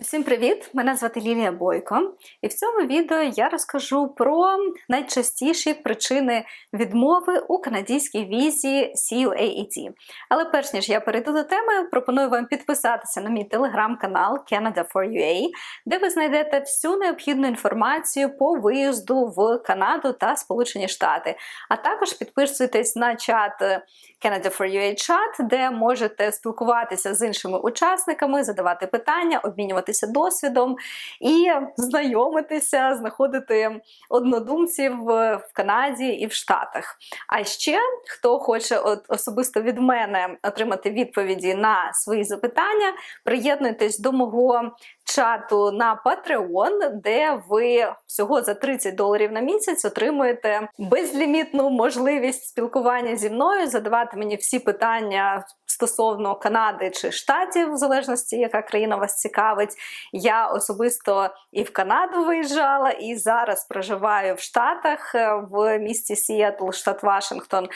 Всім привіт! Мене звати Лілія Бойко, і в цьому відео я розкажу про найчастіші причини відмови у канадській візі CUAET. Але перш ніж я перейду до теми, пропоную вам підписатися на мій телеграм-канал Canada4UA, де ви знайдете всю необхідну інформацію по виїзду в Канаду та Сполучені Штати. А також підписуйтесь на чат Canada4UA чат, де можете спілкуватися з іншими учасниками, задавати питання, обмінюватися досвідом і знайомитися, знаходити однодумців в Канаді і в Штатах. А ще хто хоче от особисто від мене отримати відповіді на свої запитання, приєднуйтесь до мого чату на Patreon, де ви всього за 30 доларів на місяць отримуєте безлімітну можливість спілкування зі мною, задавати мені всі питання стосовно Канади чи Штатів, в залежності, яка країна вас цікавить. Я особисто і в Канаду виїжджала, і зараз проживаю в Штатах в місті Сіетл, штат Вашингтон.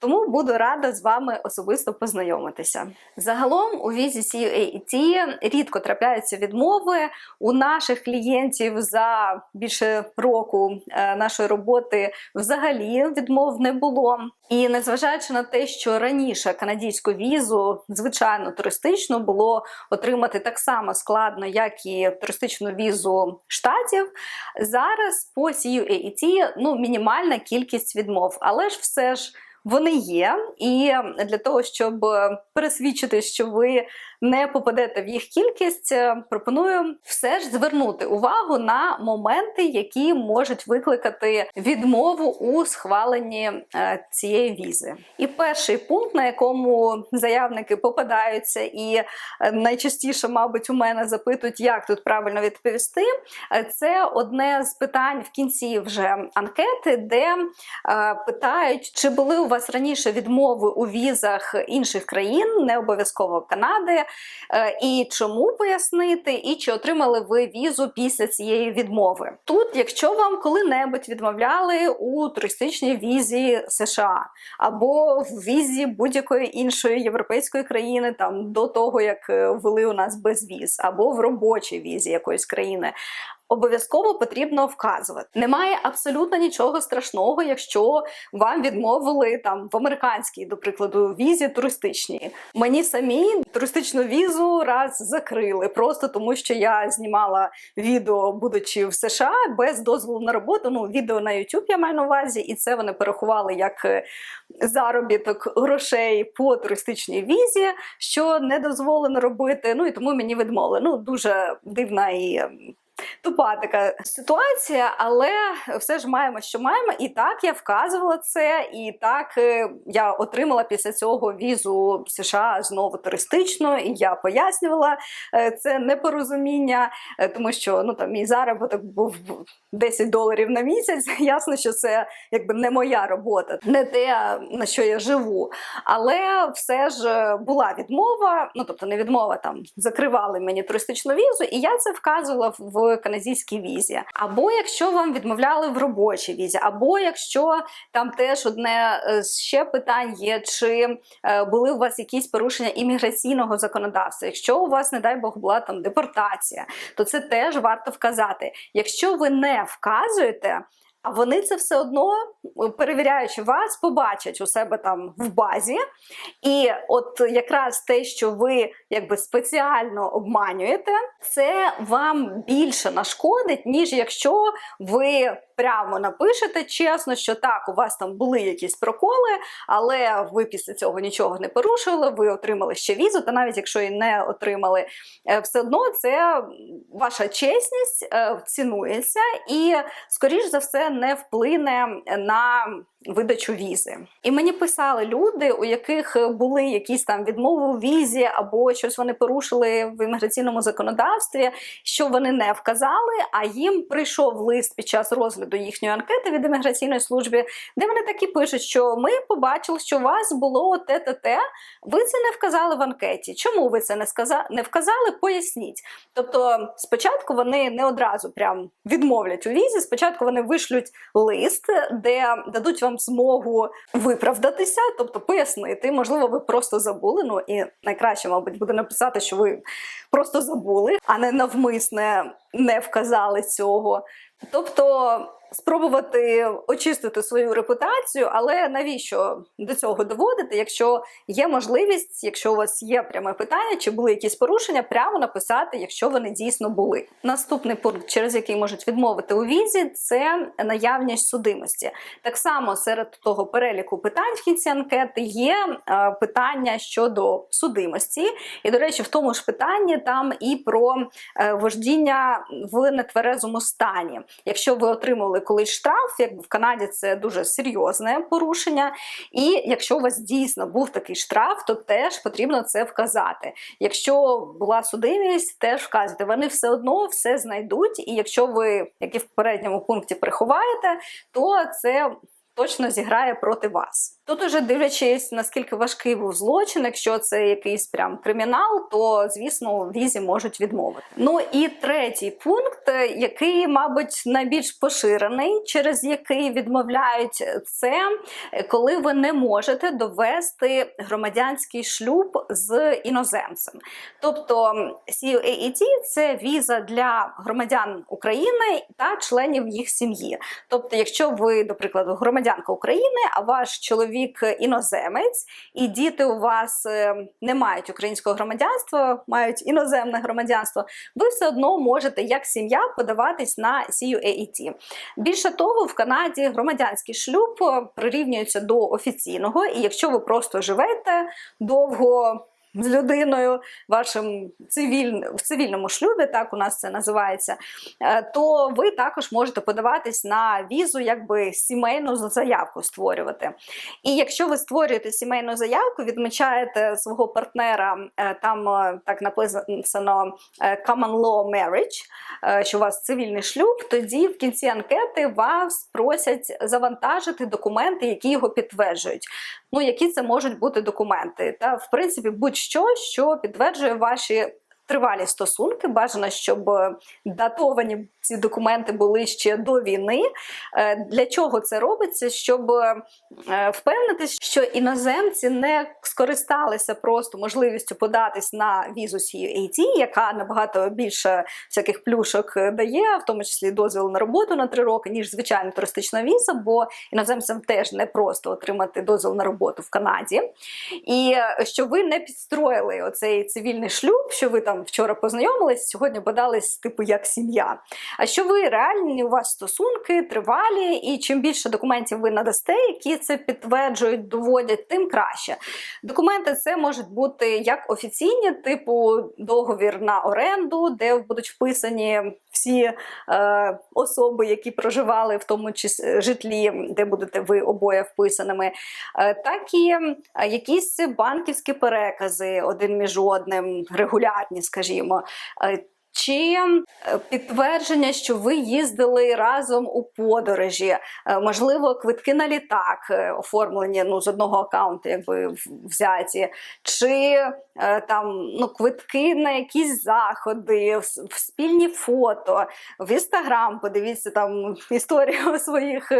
Тому буду рада з вами особисто познайомитися. Загалом у візі CUAT рідко трапляються відмови. У наших клієнтів за більше року е, нашої роботи взагалі відмов не було. І незважаючи на те, що раніше канадську візу, звичайно, туристичну було отримати так само складно, як і туристичну візу штатів. Зараз по CUAT ну, мінімальна кількість відмов, але ж все ж. Вони є, і для того, щоб пересвідчити, що ви не попадете в їх кількість, пропоную все ж звернути увагу на моменти, які можуть викликати відмову у схваленні е, цієї візи. І перший пункт, на якому заявники попадаються, і е, найчастіше, мабуть, у мене запитують, як тут правильно відповісти. е, Це одне з питань в кінці вже анкети, де е, питають, чи були у вас раніше відмови у візах інших країн, не обов'язково Канади, е, і чому пояснити, і чи отримали ви візу після цієї відмови. Тут, якщо вам коли-небудь відмовляли у туристичній візі США або в візі будь-якої іншої європейської країни, там до того як вели ввели у нас безвіз, або в робочій візі якоїсь країни. Обов'язково потрібно вказувати. Немає абсолютно нічого страшного, якщо вам відмовили там в американській, до прикладу, візі туристичній. Мені самі туристичну візу раз закрили, просто тому що я знімала відео, будучи в США, без дозволу на роботу. Ну, відео на YouTube я маю на увазі, і це вони порахували як е, заробіток грошей по туристичній візі, що не дозволено робити. Ну і тому мені відмовили. Ну дуже дивна і. Тупа така ситуація, але все ж маємо, що маємо. І так я вказувала це, і так е, я отримала після цього візу США знову туристично, і я пояснювала е, це непорозуміння, е, тому що ну там мій заробіток був 10 доларів на місяць. Ясно, що це якби не моя робота, не те на що я живу. Але все ж була відмова. Ну тобто не відмова там закривали мені туристичну візу, і я це вказувала в канадській візі. Або якщо вам відмовляли в робочій візі, або якщо там теж одне е, ще питань є, чи е, були у вас якісь порушення імміграційного законодавства. Якщо у вас, не дай Бог, була там депортація, то це теж варто вказати. Якщо ви не вказуєте. А вони це все одно, перевіряючи вас, побачать у себе там в базі. І от якраз те, що ви якби спеціально обманюєте, це вам більше нашкодить, ніж якщо ви прямо напишете чесно, що так, у вас там були якісь проколи, але ви після цього нічого не порушили, ви отримали ще візу, та навіть якщо і не отримали, е, все одно це ваша чесність е, цінується і, скоріш за все, не вплине на видачу візи. І мені писали люди, у яких були якісь там відмови у візі, або щось вони порушили в імміграційному законодавстві, що вони не вказали, а їм прийшов лист під час розгляду до їхньої анкети від імміграційної служби, де вони такі пишуть, що ми побачили, що у вас було те те те ви це не вказали в анкеті. Чому ви це не сказали, не вказали? Поясніть. Тобто, спочатку вони не одразу прям відмовлять у візі. Спочатку вони вишлють лист, де дадуть вам змогу виправдатися, тобто пояснити. Можливо, ви просто забули. Ну і найкраще, мабуть, буде написати, що ви просто забули, а не навмисне не вказали цього. Тобто спробувати очистити свою репутацію, але навіщо до цього доводити, якщо є можливість, якщо у вас є пряме питання, чи були якісь порушення, прямо написати, якщо вони дійсно були. Наступний пункт, через який можуть відмовити у візі, це наявність судимості. Так само серед того переліку питань в кінці анкети є е, питання щодо судимості, і до речі, в тому ж питанні там і про е, вождіння в нетверезому стані. Якщо ви отримали колись штраф, як в Канаді це дуже серйозне порушення. І якщо у вас дійсно був такий штраф, то теж потрібно це вказати. Якщо була судимість, теж вказуйте. Вони все одно все знайдуть. І якщо ви, як і в попередньому пункті, приховаєте, то це точно зіграє проти вас. Тут уже дивлячись, наскільки важкий був злочин, якщо це якийсь прям кримінал, то звісно візі можуть відмовити. Ну і третій пункт, який, мабуть, найбільш поширений, через який відмовляють це, коли ви не можете довести громадянський шлюб з іноземцем. Тобто CUAET – це віза для громадян України та членів їх сім'ї. Тобто, якщо ви, до прикладу, громадянка України, а ваш чоловік іноземець, і діти у вас е, не мають українського громадянства, мають іноземне громадянство, ви все одно можете як сім'я подаватись на CUAET. Більше того, в Канаді громадянський шлюб прирівнюється до офіційного, і якщо ви просто живете довго з людиною, вашим цивіль... в цивільному шлюбі, так у нас це називається, е, то ви також можете подаватись на візу, якби сімейну заявку створювати. І якщо ви створюєте сімейну заявку, відмічаєте свого партнера, е, там е, так написано Common Law Marriage, що у вас цивільний шлюб, тоді в кінці анкети вас просять завантажити документи, які його підтверджують. Ну, які це можуть бути документи? Та в принципі будь-що, що підтверджує ваші тривалі стосунки. Бажано, щоб датовані ці документи були ще до війни. Е, для чого це робиться? Щоб е, впевнитися, що іноземці не скористалися просто можливістю податись на візу CUAT, яка набагато більше всяких плюшок дає, в тому числі дозвіл на роботу на три роки, ніж звичайна туристична віза, бо іноземцям теж не просто отримати дозвіл на роботу в Канаді. І е, що ви не підстроїли оцей цивільний шлюб, що ви там вчора познайомились, сьогодні подались типу як сім'я. А що ви реальні у вас стосунки тривалі, і чим більше документів ви надасте, які це підтверджують, доводять, тим краще. Документи це можуть бути як офіційні, типу договір на оренду, де будуть вписані всі е, особи, які проживали в тому числі житлі, де будете ви обоє вписаними, е, так і е, якісь банківські перекази один між одним, регулярні, скажімо. Е, чи е, підтвердження, що ви їздили разом у подорожі, е, можливо, квитки на літак е, оформлені ну, з одного аккаунту, якби взяті, чи там ну, квитки на якісь заходи, в спільні фото, в інстаграм, подивіться там історію своїх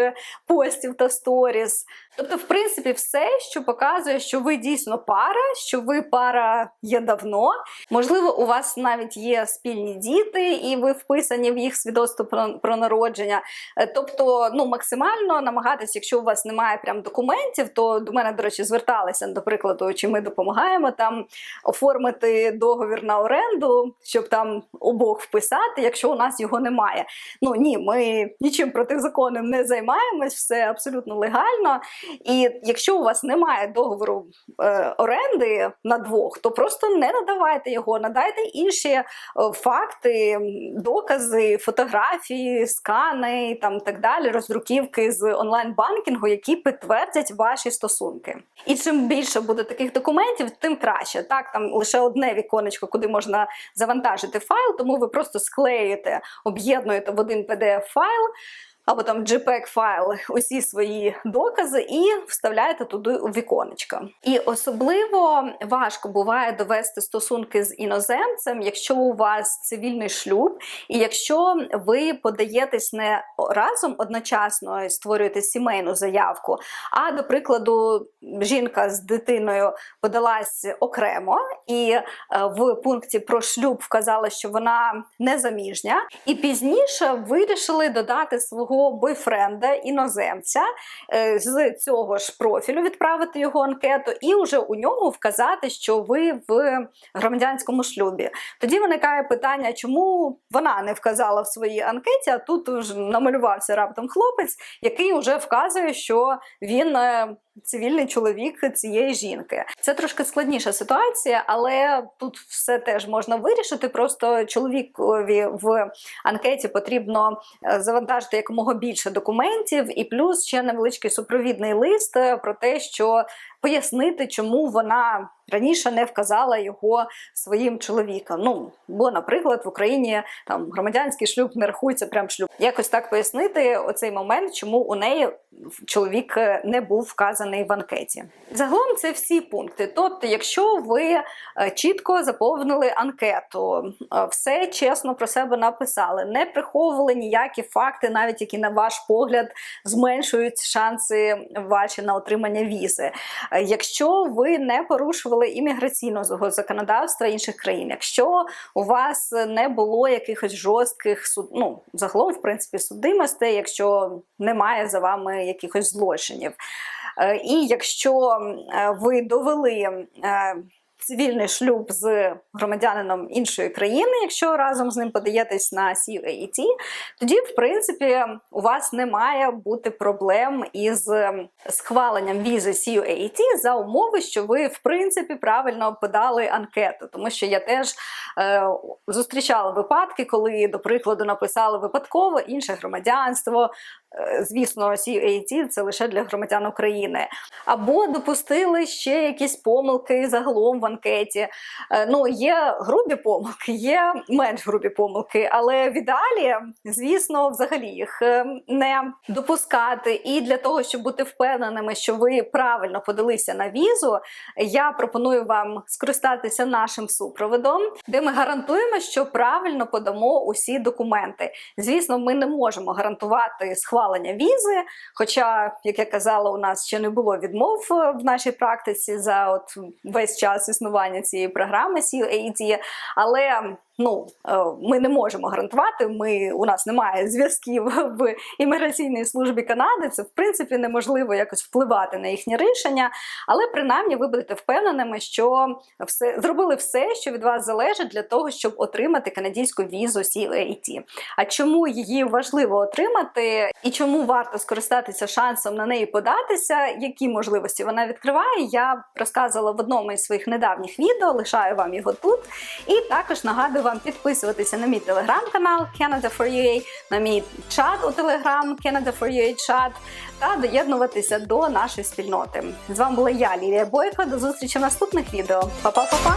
постів та сторіс. Тобто, в принципі, все, що показує, що ви дійсно пара, що ви пара є давно. Можливо, у вас навіть є спільні діти, і ви вписані в їх свідоцтво про, про народження. Е, тобто, ну максимально намагатися, якщо у вас немає прям документів, то до мене, до речі, зверталися, до прикладу, чи ми допомагаємо там оформити договір на оренду, щоб там обох вписати, якщо у нас його немає. Ну ні, ми нічим протизаконним не займаємось, все абсолютно легально. І якщо у вас немає договору е, оренди на двох, то просто не надавайте його, надайте інші е, факти, докази, фотографії, скани там так далі, роздруківки з онлайн-банкінгу, які підтвердять ваші стосунки. І чим більше буде таких документів, тим краще. Так, там лише одне віконечко, куди можна завантажити файл, тому ви просто склеюєте, об'єднуєте в один pdf файл або там JPEG файл усі свої докази і вставляєте туди у віконечко. І особливо важко буває довести стосунки з іноземцем, якщо у вас цивільний шлюб, і якщо ви подаєтесь не разом одночасно і створюєте сімейну заявку, а до прикладу, жінка з дитиною подалась окремо і е, в пункті про шлюб вказала, що вона не заміжня, і пізніше вирішили додати свого бойфренда іноземця е, з цього ж профілю, відправити його анкету, і вже у ньому вказати, що ви в громадянському шлюбі. Тоді виникає питання, чому вона не вказала в своїй анкеті, а тут намалювався раптом хлопець, який вже вказує, що він. Цивільний чоловік цієї жінки. Це трошки складніша ситуація, але тут все теж можна вирішити. Просто чоловікові в анкеті потрібно е, завантажити якомога більше документів, і плюс ще невеличкий супровідний лист е, про те, що пояснити, чому вона раніше не вказала його своїм чоловікам. Ну бо, наприклад, в Україні там громадянський шлюб не рахується прям шлюб. Якось так пояснити оцей момент, чому у неї чоловік е, не був вказаний в анкеті. Загалом це всі пункти. Тобто, якщо ви е, чітко заповнили анкету, е, все чесно про себе написали, не приховували ніякі факти, навіть які на ваш погляд зменшують шанси ваші на отримання візи. Е, Якщо ви не порушували імміграційного законодавства інших країн, якщо у вас не було якихось жорстких суд, ну загалом, в принципі, судимостей, якщо немає за вами якихось злочинів. Е, І якщо е, ви довели цивільний шлюб з громадянином іншої країни, якщо разом з ним подаєтесь на CUAT, тоді, в принципі, у вас не має бути проблем із схваленням візи CUAT за умови, що ви, в принципі, правильно подали анкету. Тому що я теж е, зустрічала випадки, коли, до прикладу, написали випадково інше громадянство. Е, Звісно, CUAT – це лише для громадян України. Або допустили ще якісь помилки загалом в анкеті. Е, Ну, є грубі помилки, є менш грубі помилки, але в ідеалі, звісно, взагалі їх е, не допускати. І для того, щоб бути впевненими, що ви правильно подалися на візу, я пропоную вам скористатися нашим супроводом, де ми гарантуємо, що правильно подамо усі документи. Звісно, ми не можемо гарантувати схвалення візи. Хоча, як я казала, у нас ще не було відмов е, в нашій практиці за от весь час існування цієї програми CUAD, але ну е, ми не можемо гарантувати. Ми у нас немає зв'язків в імміграційній службі Канади. Це в принципі неможливо якось впливати на їхні рішення. Але принаймні ви будете впевненими, що все зробили все, що від вас залежить для того, щоб отримати канадську візу CUAT. А чому її важливо отримати, і чому варто скористатися шансом на неї податися, які можливості вона відкриває, я розказувала в одному із своїх недавніх відео. Лишаю вам його тут. І також нагадую вам підписуватися на мій телеграм-канал Canada for UA, на мій чат у телеграм Canada for UA чат та доєднуватися до нашої спільноти. З вами була я, Лілія Бойко. До зустрічі в наступних відео. Па-па-па-па!